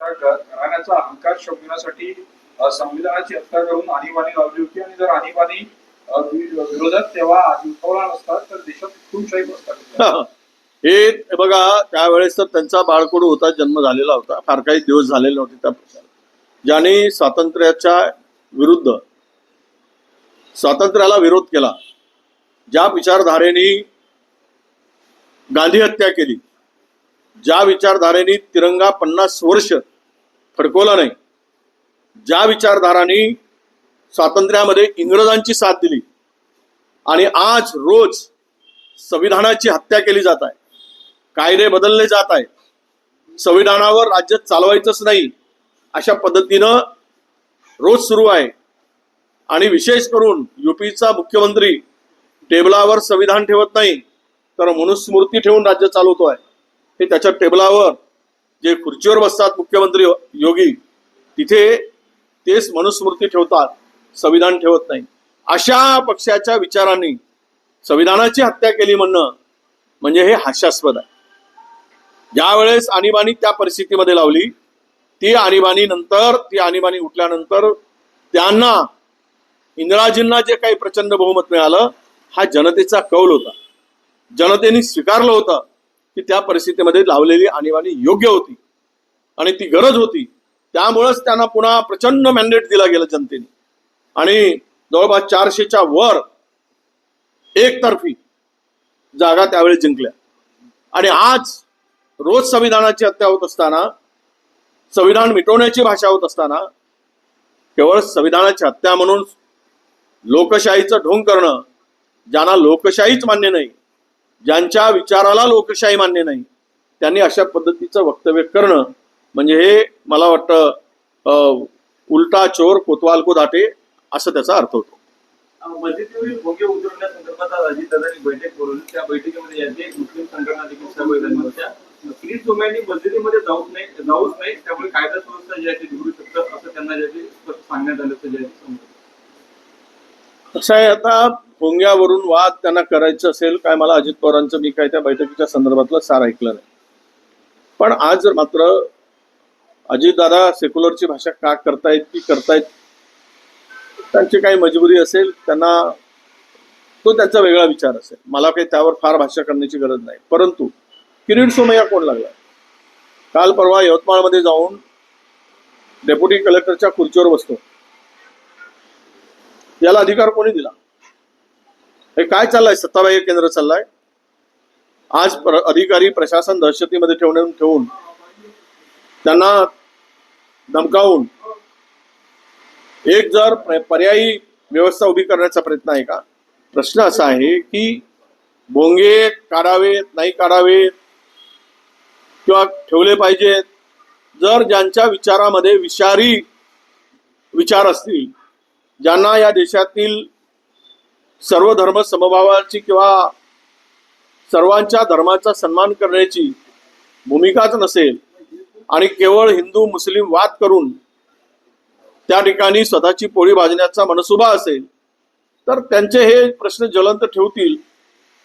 घराण्याचा अहंकार शोधण्यासाठी संविधानाची हत्या करून आणीबाणी लावली होती आणि जर आणीबाणी विरोधात तेव्हा उठवला नसतात तर देशात हुकुमशाही प्रस्थापित हे बघा त्यावेळेस तर त्यांचा बाळकडू होता जन्म झालेला होता. फार काही दिवस झालेले नव्हते त्या पक्षाला स्वातंत्र्याच्या विरुद्ध स्वातंत्र्याला विरोध केला. ज्या विचारधारेने गांधी हत्या केली ज्या विचारधारेने तिरंगा पन्नास वर्ष फडकवला नाही ज्या विचारधारांनी स्वातंत्र्यामध्ये इंग्रजांची साथ दिली आणि आज रोज संविधानाची हत्या केली जात आहे कायदे बदलले जात आहेत संविधानावर राज्य चालवायचंच नाही अशा पद्धतीनं रोज सुरू आहे. आणि विशेष करून युपीचा मुख्यमंत्री टेबलावर संविधान ठेवत नाही तर मनुस्मृती ठेवून राज्य चालवतो आहे हे त्याच्या टेबलावर जे खुर्चीवर बसतात मुख्यमंत्री योगी तिथे तेच मनुस्मृती ठेवतात संविधान ठेवत नाही. अशा पक्षाच्या विचारांनी संविधानाची हत्या केली म्हणणं म्हणजे हे हास्यास्पद आहे. ज्यावेळेस आणीबाणी त्या परिस्थितीमध्ये लावली ती आणीबाणी नंतर ती आणीबाणी उठल्यानंतर त्यांना इंदिराजींना जे काही प्रचंड बहुमत मिळालं हा जनतेचा कौल होता. जनतेने स्वीकारलं होतं. की त्या परिस्थितीमध्ये लावलेली आणीबाणी योग्य होती आणि ती गरज होती. त्यामुळंच त्यांना पुन्हा प्रचंड मॅन्डेट दिला गेला जनतेने. आणि जवळपास चारशेच्या वर एकतर्फी जागा त्यावेळी जिंकल्या. आणि आज रोज संविधानाची हत्या होत असताना संविधान मिटवण्याची भाषा होत असताना केवळ संविधानाची हत्या म्हणून लोकशाहीचं ढोंग करणं ज्यांना लोकशाहीच मान्य नाही ज्यांच्या विचाराला लोकशाही मान्य नाही त्यांनी अशा पद्धतीचं वक्तव्य करणं म्हणजे हे मला वाटतं उलटा चोर कोतवाल को दाटे असं त्याचा अर्थ होतो मस्जिदीमध्ये जाऊच नाही जाऊच नाही त्यामुळे कायदा सुव्यवस्था जी आहे ती बिघडू शकतं असं त्यांना जे सांगण्यात आलं जे आहे ते समजतं. कसं आहे आता भोंग्यावरून वाद त्यांना करायचं असेल काय मला अजित पवारांचं मी काय त्या बैठकीच्या संदर्भातलं सार ऐकलं नाही. पण आज जर मात्र अजितदादा सेक्युलरची भाषा का करतायत की करतायत त्यांची काही मजबुरी असेल त्यांना तो त्यांचा वेगळा विचार असेल. मला काही त्यावर फार भाष्य करण्याची गरज नाही. परंतु किरीट सोमय्या कोण लागला? काल परवा यवतमाळमध्ये जाऊन डेप्युटी कलेक्टरच्या खुर्चीवर बसतो. याला अधिकार कोणी दिला? हे काय चाललंय? सत्ताबाह्य केंद्र चाललंय? आज प्र- अधिकारी प्रशासन दहशतीमध्ये ठेवून ठेवून त्यांना धमकावून एक जर पर्यायी व्यवस्था उभी करण्याचा प्रयत्न आहे का? प्रश्न असा आहे की भोंगे काढावेत नाही काढावेत किंवा ठेवले पाहिजेत जर ज्यांच्या विचारामध्ये विषारी विचार असतील ज्यांना या देशातील सर्व धर्म समभावाची किंवा सर्वांच्या धर्माचा सन्मान करण्याची भूमिकाच नसेल आणि केवळ हिंदू मुस्लिम वाद करून त्या ठिकाणी स्वतःची पोळी भाजण्याचा मनसुबा असेल तर त्यांचे हे प्रश्न ज्वलंत ठेवतील.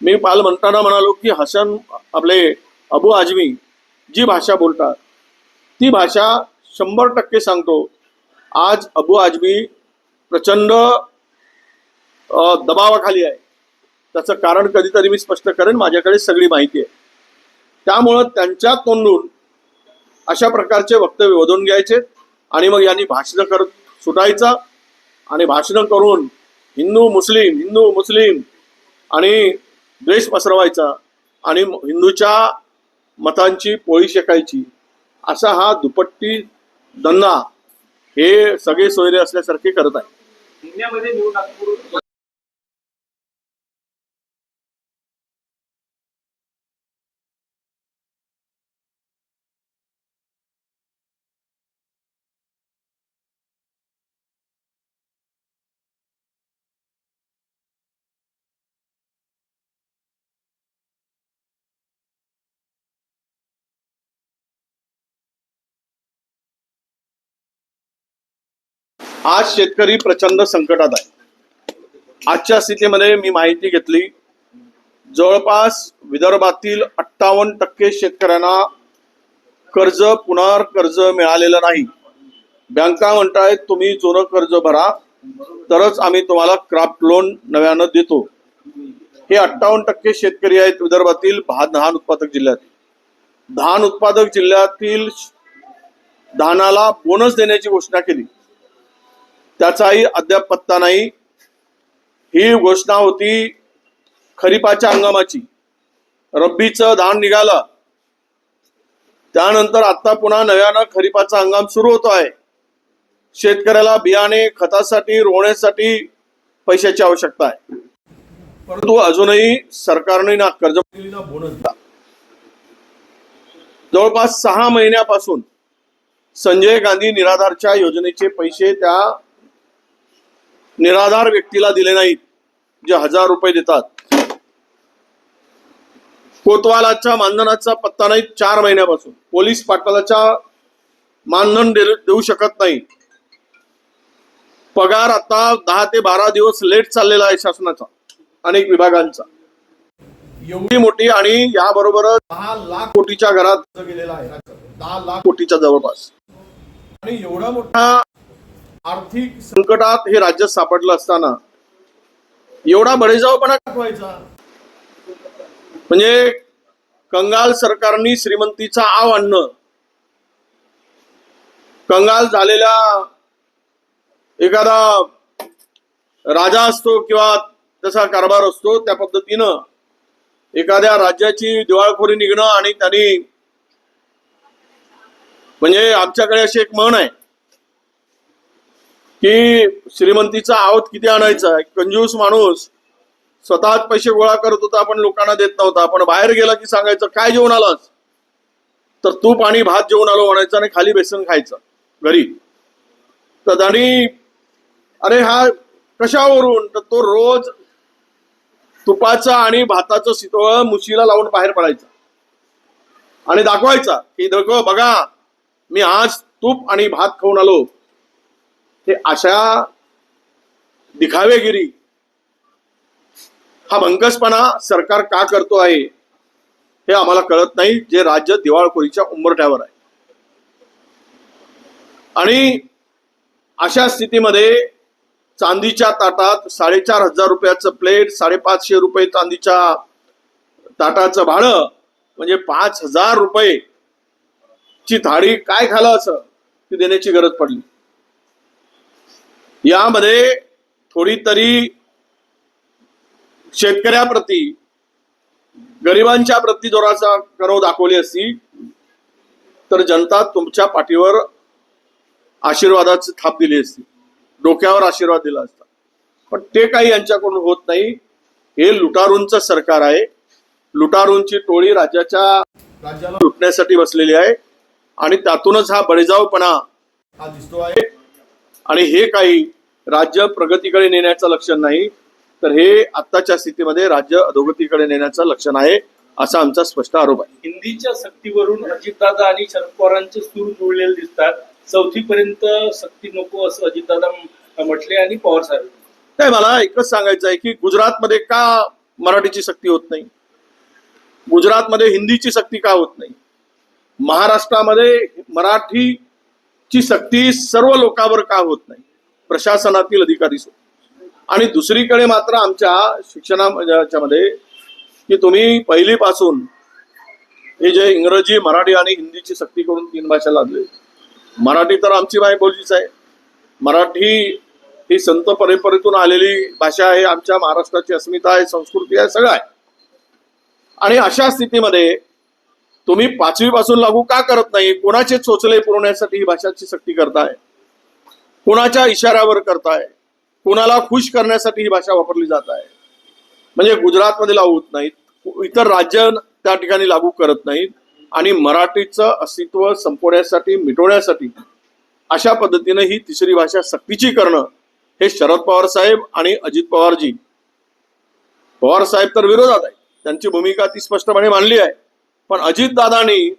मी काल म्हणताना म्हणालो की हसन आपले अबू आजमी जी भाषा बोलतात ती भाषा शंभर टक्के सांगतो. आज अबू आजमी प्रचंड दबावाखाली आहे. त्याचं कारण कधीतरी मी स्पष्ट करेन माझ्याकडे सगळी माहिती आहे. त्यामुळं त्यांच्या तोंडून अशा प्रकारचे वक्तव्य वधून घ्यायचे आणि मग यांनी भाषणं करत सुटायचं आणि भाषणं करून हिंदू मुस्लिम हिंदू मुस्लिम आणि द्वेष पसरवायचा आणि हिंदूच्या मतांची पोळी शेकायची असा हा दुपट्टी धंदा हे सगळे सोयरे असल्यासारखे करत आहे. आज शेतकरी प्रचंड संकटात आहे. आजच्या स्थितीमध्ये मी माहिती घेतली. जवळपास विदर्भातील अठ्ठावन्न टक्के शेतकऱ्यांना कर्ज पुन्हा कर्ज मिळालेलं नाही. बँका म्हणतायत तुम्ही जुनं कर्ज भरा तरच आम्ही तुम्हाला क्राफ्ट लोन नव्यानं देतो. हे अठ्ठावन्न टक्के शेतकरी आहेत विदर्भातील भात धान उत्पादक जिल्ह्यात धान उत्पादक जिल्ह्यातील धानाला बोनस देण्याची घोषणा केली. त्याचाही अद्याप पत्ता नाही. ही घोषणा होती खरीपाच्या हंगामाची. रब्बीचं धान निघालं. त्यानंतर आता पुन्हा नव्यानं खरीपाचा हंगाम सुरू होतो आहे. शेतकऱ्याला बियाणे खतासाठी रोवण्यासाठी पैशाची आवश्यकता आहे. परंतु अजूनही सरकारने ना कर्ज बोनस जवळपास सहा महिन्यापासून संजय गांधी निराधारच्या योजनेचे पैसे त्या निराधार व्यक्तीला दिले नाहीत जे हजार रुपये देतात. कोतवालाच्या मानधनाचा पत्ता नाही चार महिन्यापासून. पोलीस पाटलाच्या मानधन देऊ शकत नाही. पगार आता दहा ते बारा दिवस लेट चाललेला आहे शासनाचा अनेक विभागांचा. एवढी मोठी आणि याबरोबरच दहा लाख कोटीच्या घरात गेलेला आहे. दहा लाख कोटीच्या जवळपास. आणि एवढा मोठा आर्थिक संकटात हे राज्य सापडलं असताना एवढा बळेजावपणा दाखवायचा. म्हणजे कंगाल सरकारनी श्रीमंतीचा आव आणणं. कंगाल झालेल्या एखादा राजा असतो किंवा तसा कारभार असतो त्या पद्धतीनं एखाद्या राज्याची दिवाळखोरी निघणं आणि त्यांनी म्हणजे आमच्याकडे अशी एक म्हण आहे. की श्रीमंतीचा आवत किती आणायचा एक कंजूस माणूस स्वतःच पैसे गोळा करत होता आपण लोकांना देत नव्हता. पण बाहेर गेला की सांगायचं काय जेवण आलास? तर तूप आणि भात जेवण आलो म्हणायचं आणि खाली बेसन खायचं घरी. तर आणि अरे हा कशावरून? तर तो रोज तुपाचा आणि भाताचं शितोळ मुशीला लावून बाहेर पडायचा आणि दाखवायचा की देखो बघा मी आज तूप आणि भात खाऊन आलो. हे अशा दिखावेगिरी हा भंकसपणा सरकार का करतो आहे हे आम्हाला कळत नाही. जे राज्य दिवाळखोरीच्या उंबरठ्यावर आहे. आणि अशा स्थितीमध्ये चांदीच्या ताटात साडेचार हजार रुपयाचं प्लेट साडेपाचशे रुपये चांदीच्या ताटाचं भाडं म्हणजे पाच हजार रुपये ची थाळी काय खाला असं ती देण्याची गरज पडली. यामध्ये थोडी तरी शेतकऱ्याप्रती गरिबांच्या प्रती जोराचा करव दाखवली असती तर जनता तुमच्या पाठीवर आशीर्वादाची थाप दिली असती. डोक्यावर आशीर्वाद दिला असता. पण ते काही यांच्याकडून होत नाही. हे लुटारूंचं सरकार आहे. लुटारूंची टोळी राज्याच्या राज्याला लुटण्यासाठी बसलेली आहे. आणि त्यातूनच हा बळीजावपणा हा दिसतो आहे. आणि हे काही राज्य प्रगतीकडे नेण्याचं लक्षण नाही तर हे आत्ताच्या स्थितीमध्ये राज्य अधोगतीकडे नेण्याचं लक्षण आहे असा आमचा स्पष्ट आरोप आहे. हिंदीच्या सक्तीवरून अजितदादा आणि शरद पवारांचे सूर जुळलेले दिसतात. चौथीपर्यंत सक्ती नको असं अजितदादा म्हटले आणि पवार साहेब. नाही मला एकच सांगायचं आहे की गुजरातमध्ये का मराठीची सक्ती होत नाही? गुजरातमध्ये हिंदीची सक्ती का होत नाही? महाराष्ट्रामध्ये ची सक्ती सर्व लोकांवर का होत नाही? प्रशासनातील अधिकारी आणि दुसरीकडे मात्र आमच्या शिक्षणामध्ये की तुम्ही पहिलीपासून हे जे इंग्रजी मराठी आणि हिंदीची सक्ती करून तीन भाषा लादले. मराठी तर आमची मायबोलीच आहे. मराठी ही संत परंपरेतून आलेली भाषा आहे आमच्या महाराष्ट्राची अस्मिता आहे संस्कृती आहे सगळं आहे. आणि अशा स्थितीमध्ये तुम्ही पाचवी पासून लागू का करत नाही? कोणाचे चोचले पुरवण्यासाठी ही भाषाची सक्ती करताय? कोणाच्या इशाऱ्यावर करताय? कोणाला खुश करण्यासाठी ही भाषा वापरली जात आहे म्हणजे गुजरातमध्ये लागू होत नाहीत. इतर राज्य त्या ठिकाणी लागू करत नाहीत. आणि मराठीचं अस्तित्व संपवण्यासाठी मिटवण्यासाठी अशा पद्धतीने ही तिसरी भाषा सक्तीची करणं हे शरद पवार साहेब आणि अजित पवारजी. पवार साहेब तर विरोधात आहे त्यांची भूमिका ती स्पष्टपणे मांडली आहे. पण अजितदादांनी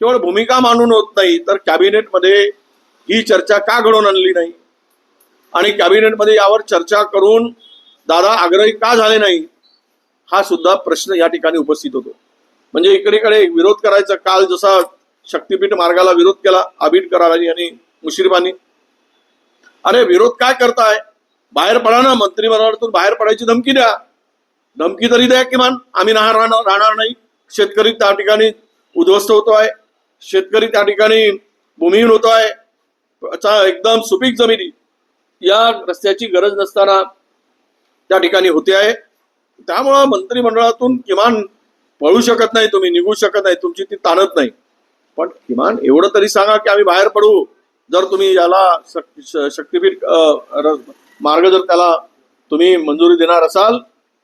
केवळ भूमिका मांडून होत नाही तर कॅबिनेटमध्ये ही चर्चा का घडवून आणली नाही? आणि कॅबिनेटमध्ये यावर चर्चा करून दादा आग्रही का झाले नाही? हा सुद्धा प्रश्न या ठिकाणी उपस्थित होतो. म्हणजे इकडेकडे विरोध करायचा काल जसा शक्तीपीठ मार्गाला विरोध केला आबिडकरांनी आणि मुश्रीफांनी. अरे विरोध काय करताय? बाहेर पडा ना मंत्रिमंडळातून बाहेर पडायची धमकी द्या. धमकी तरी द्या किमान आम्ही राहणार राहणार नाही. शेतकरी त्या ठिकाणी उद्ध्वस्त होतो आहे. शेतकरी त्या ठिकाणी भूमिहीन होतो आहे. एकदम सुपीक जमिनी या रस्त्याची गरज नसताना त्या ठिकाणी होते आहे. त्यामुळं मंत्रिमंडळातून किमान पळू शकत नाही तुम्ही निघू शकत नाही तुमची ती ताणत नाही. पण किमान एवढं तरी सांगा की आम्ही बाहेर पडू. जर तुम्ही याला शक- श- शक्तीपीठ मार्ग जर त्याला तुम्ही मंजुरी देणार असाल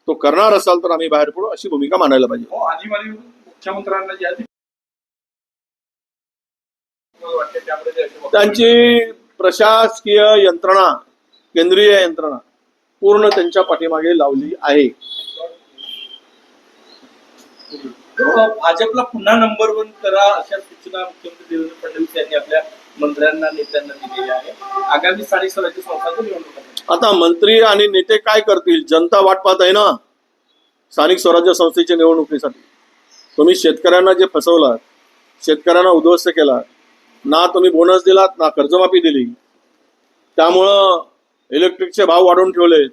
तो करणार असाल तर आम्ही बाहेर पडू अशी भूमिका मानायला पाहिजे. हो मुख्यमंत्र्यांना त्यांची प्रशासकीय यंत्रणा केंद्रीय यंत्रणा पूर्ण त्यांच्या पाठीमागे लावली आहे. भाजपला पुन्हा नंबर वन करा अशा सूचना मुख्यमंत्री देवेंद्र फडणवीस यांनी आपल्या मंत्र्यांना नेत्यांना दिलेल्या आहे आगामी स्थानिक स्वराज्य संस्थांच्या निवडणुका आता मंत्री आणि नेते काय करतील? जनता वाट पाहत आहे ना? स्थानिक स्वराज्य संस्थेच्या निवडणुकीसाठी. तुम्ही शेतकऱ्यांना जे फसवलात शेतकऱ्यांना उद्ध्वस्त केला ना तुम्ही बोनस दिलात ना कर्जमाफी दिली. त्यामुळं इलेक्ट्रिकचे भाव वाढवून ठेवले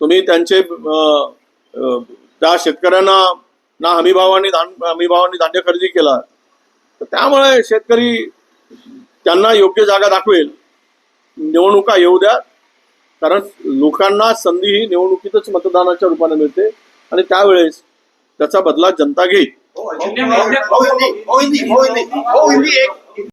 तुम्ही त्यांचे त्या शेतकऱ्यांना ना हमीभावाने धान हमीभावाने धान्य खरेदी केला तर त्यामुळे शेतकरी त्यांना योग्य जागा दाखवेल. निवडणुका येऊ द्या कारण लोकांना संधी ही निवडणुकीतच मतदानाच्या रूपाने मिळते आणि त्यावेळेस त्याचा बदला जनता घेईल.